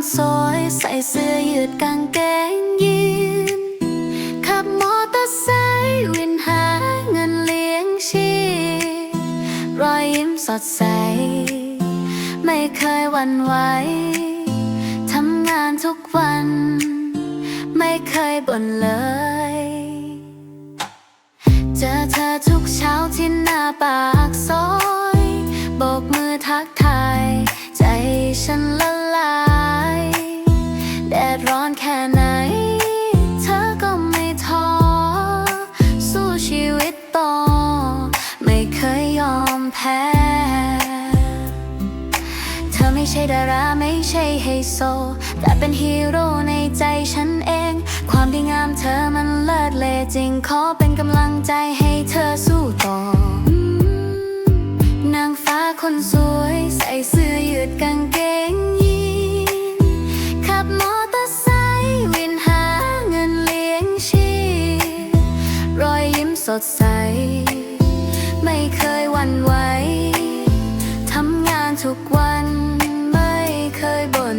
เสื้อยืดกางเกงยีนขับมอเตอร์ไซค์วินหาเงินเลี้ยงชีพรอยยิ้มสดใส ไม่เคยหวั่นไหวทำงานทุกวัน ไม่เคยบ่นเลย เจอเธอทุกเช้าที่หน้าปากซอย ตต่อไม่เคยยอมแพ้ เธอไม่ใช่ดาราไม่ใช่ไฮโซ แต่เป็นฮีโร่ในใจฉันเอง ความดีงามเธอมันเลิศเลอจริง ขอเป็นกำลังใจให้เธอสู้ต่อ นางฟ้าคนสวย ใส่เสื้อยืดกางเกง ยิ้มสดใส ไม่เคยวันไหวทำงานทุกวันไม่เคยบ่น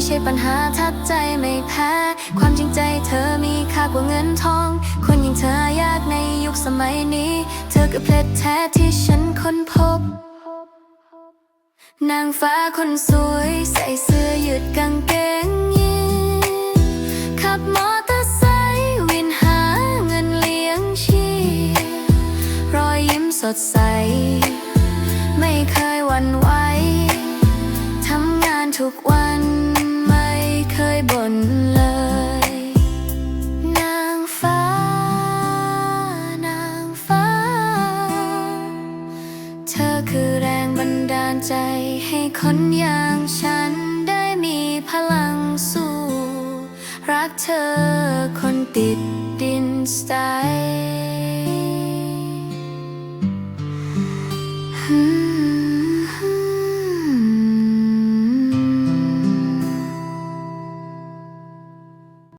ไม่ใช่ปัญหาทัดใจไม่แพ้ ความจริงใจเธอมีค่ากว่าเงินทอง คนอย่างเธอยากในยุคสมัยนี้ เธอคือเพชรแท้ที่ฉันค้นพบ นางฟ้าคนสวยใส่เสื้อยืดกางเกงยีนขับมอเตอร์ไซค์วินหาเงินเลี้ยงชีพรอยยิ้มสดใส ไม่เคยหวั่นไหว คือแรงบันดาลใจให้คนอย่างฉันได้มีพลังสู้ รักเธอคนติดดินสไตล์